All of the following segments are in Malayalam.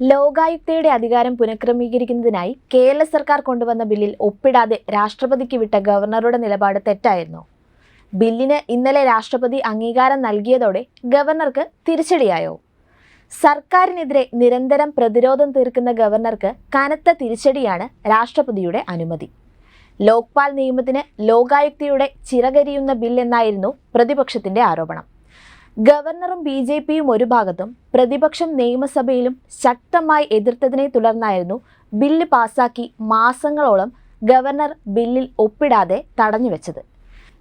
ലോകായുക്തയുടെ അധികാരം പുനഃക്രമീകരിക്കുന്നതിനായി കേരള സർക്കാർ കൊണ്ടുവന്ന ബില്ലിൽ ഒപ്പിടാതെ രാഷ്ട്രപതിക്ക് വിട്ട ഗവർണറുടെ നിലപാട് തെറ്റായിരുന്നു. ബില്ലിന് ഇന്നലെ രാഷ്ട്രപതി അംഗീകാരം നൽകിയതോടെ ഗവർണർക്ക് തിരിച്ചടിയായോ? സർക്കാരിനെതിരെ നിരന്തരം പ്രതിരോധം തീർക്കുന്ന ഗവർണർക്ക് കനത്ത തിരിച്ചടിയാണ് രാഷ്ട്രപതിയുടെ അനുമതി. ലോക്പാൽ നിയമത്തിന് ലോകായുക്തയുടെ ചിറകരിയുന്ന ബില്ലെന്നായിരുന്നു പ്രതിപക്ഷത്തിന്റെ ആരോപണം. ഗവർണറും ബി ജെ പിയും ഒരു ഭാഗത്തും പ്രതിപക്ഷം നിയമസഭയിലും ശക്തമായി എതിർത്തതിനെ തുടർന്നായിരുന്നു ബില്ല് പാസാക്കി മാസങ്ങളോളം ഗവർണർ ബില്ലിൽ ഒപ്പിടാതെ തടഞ്ഞുവെച്ചത്.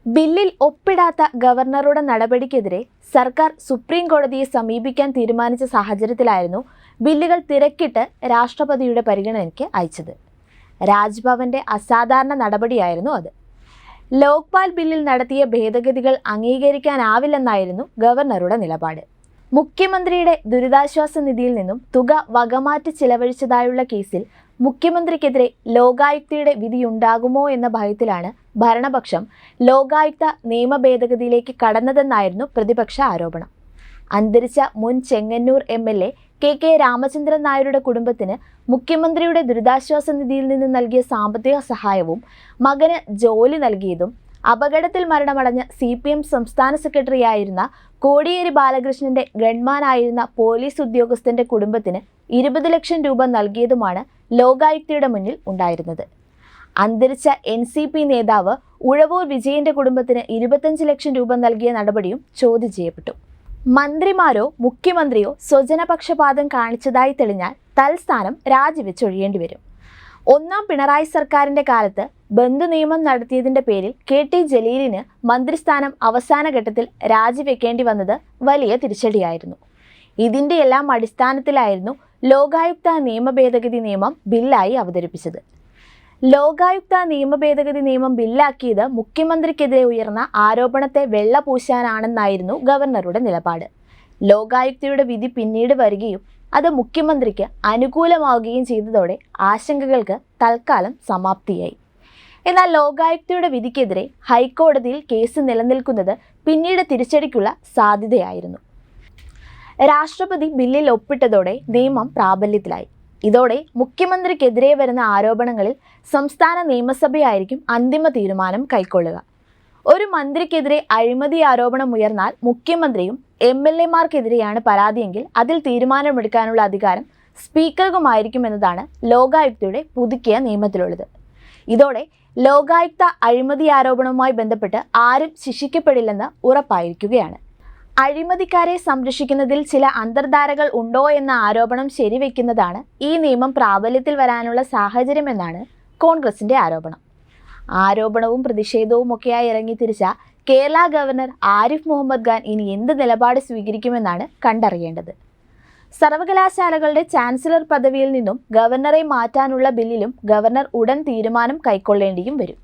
ബില്ലിൽ ഒപ്പിടാത്ത ഗവർണറുടെ നടപടിക്കെതിരെ സർക്കാർ സുപ്രീം കോടതിയെ സമീപിക്കാൻ തീരുമാനിച്ച സാഹചര്യത്തിലായിരുന്നു ബില്ലുകൾ തിരക്കിട്ട് രാഷ്ട്രപതിയുടെ പരിഗണനയ്ക്ക് അയച്ചത്. രാജ്ഭവന്റെ അസാധാരണ നടപടിയായിരുന്നു അത്. ലോക്പാൽ ബില്ലിൽ നടത്തിയ ഭേദഗതികൾ അംഗീകരിക്കാനാവില്ലെന്നായിരുന്നു ഗവർണറുടെ നിലപാട്. മുഖ്യമന്ത്രിയുടെ ദുരിതാശ്വാസ നിധിയിൽ നിന്നും തുക വകമാറ്റി ചിലവഴിച്ചതായുള്ള കേസിൽ മുഖ്യമന്ത്രിക്കെതിരെ ലോകായുക്തയുടെ വിധിയുണ്ടാകുമോ എന്ന ഭയത്തിലാണ് ഭരണപക്ഷം ലോകായുക്ത നിയമ ഭേദഗതിയിലേക്ക് കടന്നതെന്നായിരുന്നു പ്രതിപക്ഷ ആരോപണം. അന്തരിച്ച മുൻ Chengannur M L A K K Ramachandran നായരുടെ കുടുംബത്തിന് മുഖ്യമന്ത്രിയുടെ ദുരിതാശ്വാസ നിധിയിൽ നിന്ന് നൽകിയ സാമ്പത്തിക സഹായവും മകന് ജോലി നൽകിയതും അപകടത്തിൽ മരണമടഞ്ഞ സി പി എം സംസ്ഥാന സെക്രട്ടറിയായിരുന്ന കോടിയേരി ബാലകൃഷ്ണന്റെ ഗൺമാനായിരുന്ന പോലീസ് ഉദ്യോഗസ്ഥന്റെ കുടുംബത്തിന് ഇരുപത് ലക്ഷം രൂപ നൽകിയതുമാണ് ലോകായുക്തയുടെ മുന്നിൽ ഉണ്ടായിരുന്നത്. അന്തരിച്ച എൻ സി പി നേതാവ് ഉഴവൂർ വിജയന്റെ കുടുംബത്തിന് ഇരുപത്തഞ്ച് ലക്ഷം രൂപ നൽകിയ നടപടിയും ചോദ്യം ചെയ്യപ്പെട്ടു. മന്ത്രിമാരോ മുഖ്യമന്ത്രിയോ സ്വജനപക്ഷപാതം കാണിച്ചതായി തെളിഞ്ഞാൽ തൽസ്ഥാനം രാജിവെച്ചൊഴിയേണ്ടി വരും ഒന്നാം പിണറായി സർക്കാരിന്റെ കാലത്ത് ബന്ധു നിയമം നടത്തിയതിന്റെ പേരിൽ കെ ടി ജലീലിന് മന്ത്രിസ്ഥാനം അവസാന ഘട്ടത്തിൽ രാജിവെക്കേണ്ടി വന്നത് വലിയ തിരിച്ചടിയായിരുന്നു. ഇതിന്റെ എല്ലാം അടിസ്ഥാനത്തിലായിരുന്നു ലോകായുക്ത നിയമ ഭേദഗതി നിയമം ബില്ലായി അവതരിപ്പിച്ചത്. ലോകായുക്ത നിയമ ഭേദഗതി നിയമം ബില്ലാക്കിയത് മുഖ്യമന്ത്രിക്കെതിരെ ഉയർന്ന ആരോപണത്തെ വെള്ളപൂശാനാണെന്നായിരുന്നു ഗവർണറുടെ നിലപാട്. ലോകായുക്തയുടെ വിധി പിന്നീട് വരികയും അത് മുഖ്യമന്ത്രിക്ക് അനുകൂലമാവുകയും ചെയ്തതോടെ ആശങ്കകൾക്ക് തൽക്കാലം സമാപ്തിയായി. എന്നാൽ ലോകായുക്തയുടെ വിധിക്കെതിരെ ഹൈക്കോടതിയിൽ കേസ് നിലനിൽക്കുന്നത് പിന്നീട് തിരിച്ചടിക്കുള്ള സാധ്യതയായിരുന്നു. രാഷ്ട്രപതി ബില്ലിൽ ഒപ്പിട്ടതോടെ നിയമം പ്രാബല്യത്തിലായി. ഇതോടെ മുഖ്യമന്ത്രിക്കെതിരെ വരുന്ന ആരോപണങ്ങളിൽ സംസ്ഥാന നിയമസഭയായിരിക്കും അന്തിമ തീരുമാനം കൈക്കൊള്ളുക. ഒരു മന്ത്രിക്കെതിരെ അഴിമതി ആരോപണം ഉയർന്നാൽ മുഖ്യമന്ത്രിയും എം എൽ എമാർക്കെതിരെയാണ് പരാതിയെങ്കിൽ അതിൽ തീരുമാനമെടുക്കാനുള്ള അധികാരം സ്പീക്കർക്കുമായിരിക്കുമെന്നതാണ് ലോകായുക്തയുടെ പുതുക്കിയ നിയമത്തിലുള്ളത്. ഇതോടെ ലോകായുക്ത അഴിമതി ആരോപണവുമായി ബന്ധപ്പെട്ട് ആരും ശിക്ഷിക്കപ്പെടില്ലെന്ന് ഉറപ്പായിരിക്കുകയാണ്. അഴിമതിക്കാരെ സംരക്ഷിക്കുന്നതിൽ ചില അന്തർധാരകൾ ഉണ്ടോ എന്ന ആരോപണം ശരിവെക്കുന്നതാണ് ഈ നിയമം പ്രാബല്യത്തിൽ വരാനുള്ള സാഹചര്യമെന്നാണ് കോൺഗ്രസിന്റെ ആരോപണം. ആരോപണവും പ്രതിഷേധവും ഒക്കെയായി ഇറങ്ങി ഇറങ്ങിത്തിരിച്ച കേരള ഗവർണർ ആരിഫ് മുഹമ്മദ് ഖാൻ ഇനി എന്ത് നിലപാട് സ്വീകരിക്കുമെന്നാണ് കണ്ടറിയേണ്ടത്. സർവകലാശാലകളുടെ ചാൻസലർ പദവിയിൽ നിന്നും ഗവർണറെ മാറ്റാനുള്ള ബില്ലിലും ഗവർണർ ഉടൻ തീരുമാനം കൈക്കൊള്ളേണ്ടിയും വരും.